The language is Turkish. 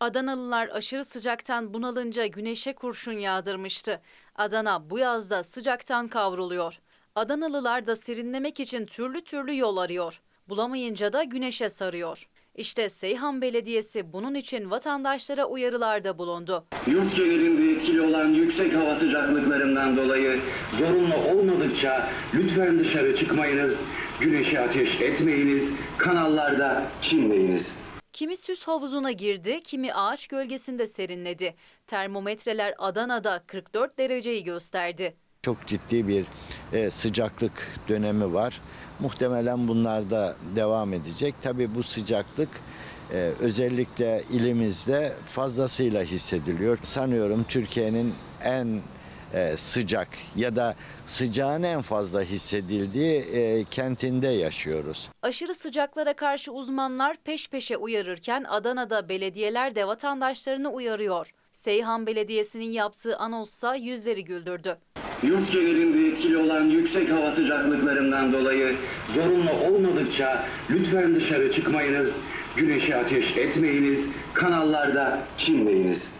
Adanalılar aşırı sıcaktan bunalınca güneşe kurşun yağdırmıştı. Adana bu yazda sıcaktan kavruluyor. Adanalılar da serinlemek için türlü türlü yol arıyor. Bulamayınca da güneşe sarıyor. İşte Seyhan Belediyesi bunun için vatandaşlara uyarılarda bulundu. Yurt genelinde etkili olan yüksek hava sıcaklıklarından dolayı zorunlu olmadıkça lütfen dışarı çıkmayınız, güneşe ateş etmeyiniz, kanallarda çinmeyiniz. Kimi süs havuzuna girdi, kimi ağaç gölgesinde serinledi. Termometreler Adana'da 44 dereceyi gösterdi. Çok ciddi bir e, sıcaklık dönemi var. Muhtemelen bunlar da devam edecek. Tabii bu sıcaklık e, özellikle ilimizde fazlasıyla hissediliyor. Sanıyorum Türkiye'nin en e, sıcak ya da sıcağın en fazla hissedildiği e, kentinde yaşıyoruz. Aşırı sıcaklara karşı uzmanlar peş peşe uyarırken Adana'da belediyeler de vatandaşlarını uyarıyor. Seyhan Belediyesi'nin yaptığı anonssa yüzleri güldürdü. Yurt genelinde etkili olan yüksek hava sıcaklıklarından dolayı zorunlu olmadıkça lütfen dışarı çıkmayınız, güneşe ateş etmeyiniz, kanallarda çinmeyiniz.